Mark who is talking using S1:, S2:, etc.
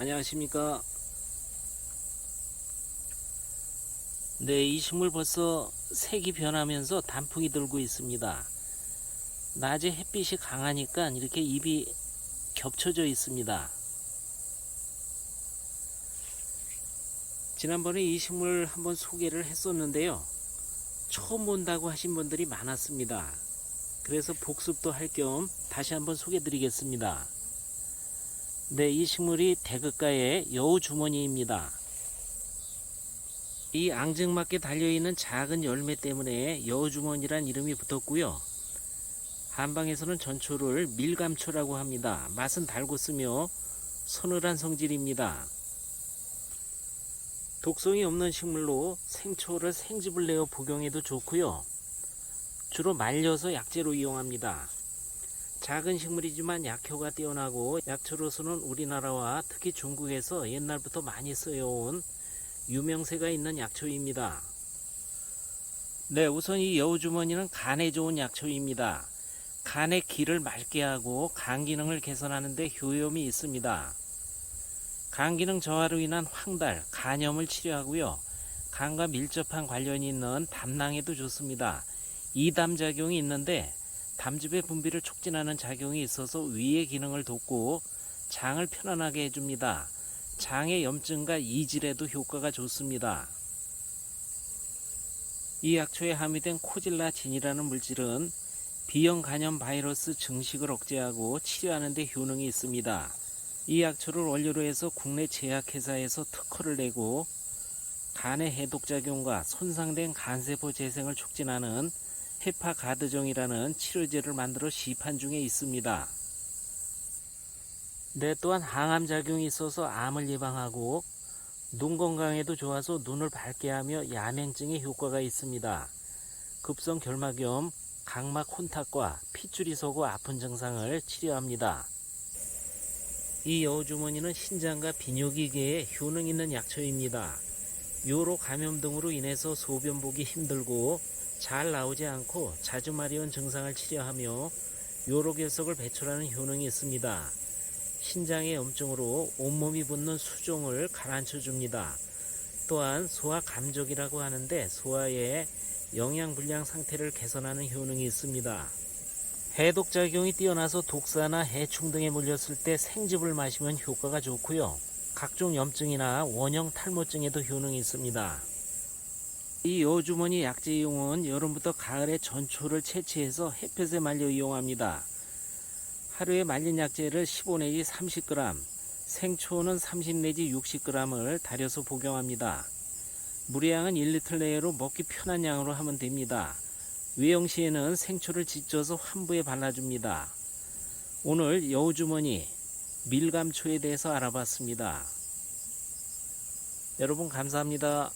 S1: 안녕하십니까. 네, 이 식물 벌써 색이 변하면서 단풍이 들고 있습니다. 낮에 햇빛이 강하니까 이렇게 잎이 겹쳐져 있습니다. 지난번에 이 식물 한번 소개를 했었는데요. 처음 본다고 하신 분들이 많았습니다. 그래서 복습도 할 겸 다시 한번 소개 드리겠습니다. 네, 이 식물이 대극가의 여우주머니입니다. 이 앙증맞게 달려있는 작은 열매 때문에 여우주머니란 이름이 붙었고요. 한방에서는 전초를 밀감초라고 합니다. 맛은 달고 쓰며 서늘한 성질입니다. 독성이 없는 식물로 생초를 생즙을 내어 복용해도 좋고요. 주로 말려서 약재로 이용합니다. 작은 식물이지만 약효가 뛰어나고 약초로서는 우리나라와 특히 중국에서 옛날부터 많이 쓰여온 유명세가 있는 약초입니다. 네, 우선 이 여우주머니는 간에 좋은 약초입니다. 간의 기를 맑게 하고 간 기능을 개선하는 데 효용이 있습니다. 간 기능 저하로 인한 황달, 간염을 치료하고요. 간과 밀접한 관련이 있는 담낭에도 좋습니다. 이담 작용이 있는데 담즙의 분비를 촉진하는 작용이 있어서 위의 기능을 돕고 장을 편안하게 해줍니다. 장의 염증과 이질에도 효과가 좋습니다. 이 약초에 함유된 코질라진이라는 물질은 비형 간염 바이러스 증식을 억제하고 치료하는 데 효능이 있습니다. 이 약초를 원료로 해서 국내 제약회사에서 특허를 내고 간의 해독작용과 손상된 간세포 재생을 촉진하는 헤파가드정이라는 치료제를 만들어 시판 중에 있습니다. 네, 또한 항암 작용이 있어서 암을 예방하고 눈 건강에도 좋아서 눈을 밝게 하며 야맹증에 효과가 있습니다. 급성 결막염, 각막 혼탁과 핏줄이 서고 아픈 증상을 치료합니다. 이 여우주머니는 신장과 비뇨기계에 효능 있는 약초입니다. 요로 감염 등으로 인해서 소변 보기 힘들고 잘 나오지 않고 자주 마려운 증상을 치료하며 요로결석을 배출하는 효능이 있습니다. 신장의 염증으로 온몸이 붓는 수종을 가라앉혀 줍니다. 또한 소화 감족이라고 하는데 소화의 영양 불량 상태를 개선하는 효능이 있습니다. 해독 작용이 뛰어나서 독사나 해충 등에 물렸을 때 생즙을 마시면 효과가 좋고요. 각종 염증이나 원형 탈모증에도 효능이 있습니다. 이 여주머니 약재 이용은 여름부터 가을에 전초를 채취해서 햇볕에 말려 이용합니다. 하루에 말린 약재를 15 내지 30g, 생초는 30 내지 60g을 달여서 복용합니다. 물의 양은 1리터 내외로 먹기 편한 양으로 하면 됩니다. 외영 시에는 생초를 지져서 환부에 발라줍니다. 오늘 여우주머니 밀감초에 대해서 알아봤습니다. 여러분 감사합니다.